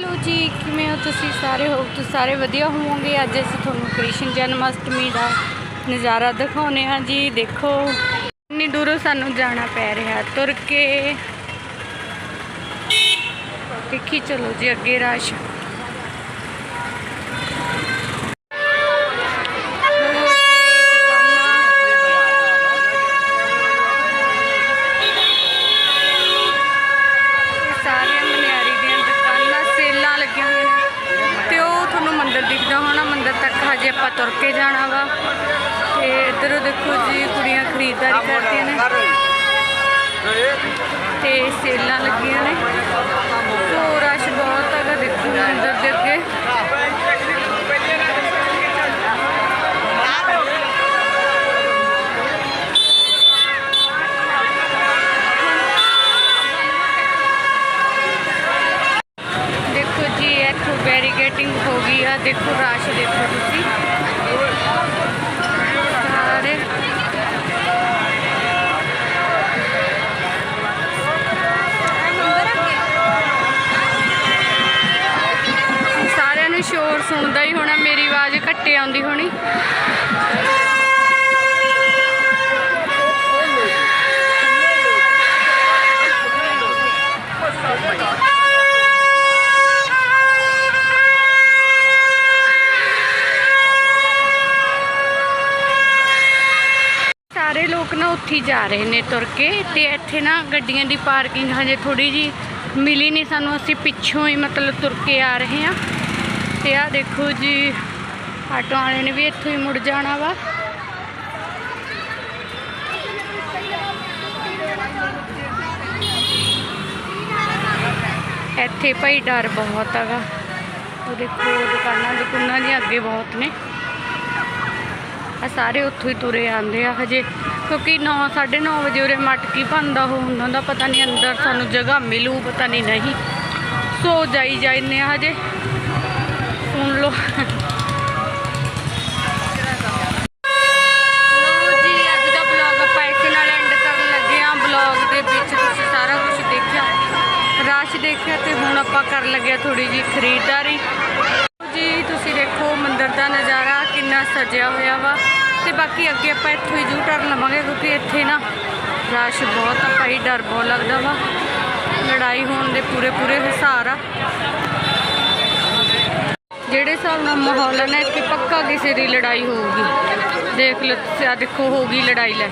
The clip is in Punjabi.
ਹੈਲੋ ਜੀ, ਕਿਵੇਂ ਹੋ ਤੁਸੀਂ ਸਾਰੇ? ਹੋ ਤੁਸੀਂ ਸਾਰੇ ਵਧੀਆ ਹੋਵੋਗੇ। ਅੱਜ ਅਸੀਂ ਤੁਹਾਨੂੰ ਕ੍ਰਿਸ਼ਨ ਜਨਮ ਅਸ਼ਟਮੀ ਦਾ ਨਜ਼ਾਰਾ ਦਿਖਾਉਨੇ ਆ ਜੀ। ਦੇਖੋ, ਇੰਨੀ ਦੂਰੋਂ ਸਾਨੂੰ ਜਾਣਾ ਪੈ ਰਿਹਾ। ਤੁਰ ਕੇ ਦੇਖੀ, ਚਲੋ ਜੀ, ਅੱਗੇ ਰਾਸ਼। ਆਪਾਂ ਤੁਰ ਕੇ ਜਾਣਾ ਵਾ। ਤੇ ਇੱਧਰ ਦੇਖੋ ਜੀ, ਕੁੜੀਆਂ ਖਰੀਦਦਾਰੀ ਕਰਦੀਆਂ ਨੇ। ਤੇ ਸੇਲਾਂ ਲੱਗੀਆਂ ਨੇ। ਸੋ ਰਸ਼ ਬਹੁਤ ਹੈਗਾ ਦੇਖੋ ਮੰਦਿਰ ਦੇ ਅੱਗੇ। ਦੇਖੋ ਜੀ, ਇੱਥੋਂ ਬੈਰੀਗੇਟਿੰਗ ਹੋ ਗਈ ਆ। ਦੇਖੋ ਰਸ਼ ਦੇਖੋ ਤੁਸੀਂ ਸਾਰੇ ਸਾਰਿਆਂ ਨੂੰ ਸ਼ੋਰ ਸੁਣਦਾ ਹੀ ਹੋਣਾ, ਮੇਰੀ ਆਵਾਜ਼ ਘੱਟੇ ਆਉਂਦੀ ਹੋਣੀ। ਸਾਰੇ ਲੋਕ ਨਾ ਉੱਥੇ ਹੀ ਜਾ ਰਹੇ ਨੇ ਤੁਰ ਕੇ ਤੇ ਇੱਥੇ ਨਾ ਗੱਡੀਆਂ ਦੀ ਪਾਰਕਿੰਗ ਹਜੇ ਥੋੜੀ ਜੀ ਮਿਲੀ ਨਹੀਂ ਸਾਨੂੰ। ਅਸੀਂ ਪਿੱਛੋਂ ਹੀ ਮਤਲਬ ਤੁਰ ਕੇ ਆ ਰਹੇ ਹਾਂ। ਤੇ ਆਹ ਦੇਖੋ ਜੀ, ਆਟੋ ਵਾਲੇ ਨੇ ਵੀ ਇੱਥੋਂ ਹੀ ਮੁੜ ਜਾਣਾ ਵਾ। ਇੱਥੇ ਭਾਈ ਡਰ ਬਹੁਤ ਹੈਗਾ। ਉਹ ਦੇਖੋ, ਦੁਕਾਨਾਂ ਦੁਕਾਨਾਂ ਦੀਆਂ ਅੱਗੇ ਬਹੁਤ ਨੇ। ਆ ਸਾਰੇ ਉੱਥੋਂ ਹੀ ਤੁਰੇ ਆਉਂਦੇ ਆ ਹਜੇ। ਕਿਉਂਕਿ 9 9:30 ਵਜੇ ਉਰੇ ਮਟਕੀ ਬੰਦਾ ਹੋ ਹੁੰਦਾ ਦਾ ਪਤਾ ਨਹੀਂ ਅੰਦਰ ਸਾਨੂੰ ਜਗ੍ਹਾ ਮਿਲੂ, ਪਤਾ ਨਹੀਂ ਨਹੀਂ। ਸੋ ਜਾਈ ਜਾਂਦੇ ਆ ਹਜੇ। ਸੁਣ ਲਓ ਲਓ ਜੀ, ਅੱਜ ਦਾ ਬਲੌਗ ਆਪਾਂ ਇਸੇ ਨਾਲ ਐਂਡ ਕਰਨ ਲੱਗੇ ਆ ਬਲੌਗ ਦੇ ਵਿੱਚ ਤੁਸੀਂ ਸਾਰਾ ਕੁਝ ਦੇਖਿਆ। ਰਸ਼ ਦੇਖਿਆ ਤੇ ਹੁਣ ਆਪਾਂ ਕਰਨ ਲੱਗੇ ਥੋੜੀ ਜੀ ਖਰੀਦਦਾਰੀ। ਜੀ, ਤੁਸੀਂ ਦੇਖੋ ਮੰਦਿਰ ਦਾ ਨਜ਼ਾਰਾ ਕਿੰਨਾ ਸਜਿਆ ਹੋਇਆ ਵਾ। ਤੇ ਬਾਕੀ ਅੱਗੇ ਆਪਾਂ ਇੱਥੋਂ ਹੀ ਜੂ ਟਰਨ ਲਵਾਂਗੇ ਕਿਉਂਕਿ ਇੱਥੇ ਨਾ ਰਸ਼ ਬਹੁਤ ਆ, ਭਾਈ ਡਰ ਬਹੁਤ ਲੱਗਦਾ ਵਾ। ਲੜਾਈ ਹੋਣ ਦੇ ਪੂਰੇ ਪੂਰੇ ਹਿਸਾਰ ਆ। ਜਿਹੜੇ ਹਿਸਾਬ ਨਾਲ ਮਾਹੌਲ ਹੈ ਨਾ, ਇੱਥੇ ਪੱਕਾ ਕਿਸੇ ਦੀ ਲੜਾਈ ਹੋਊਗੀ ਦੇਖ ਲਓ ਤੁਸੀਂ ਆ ਦੇਖੋ, ਹੋਊਗੀ ਲੜਾਈ ਲੈ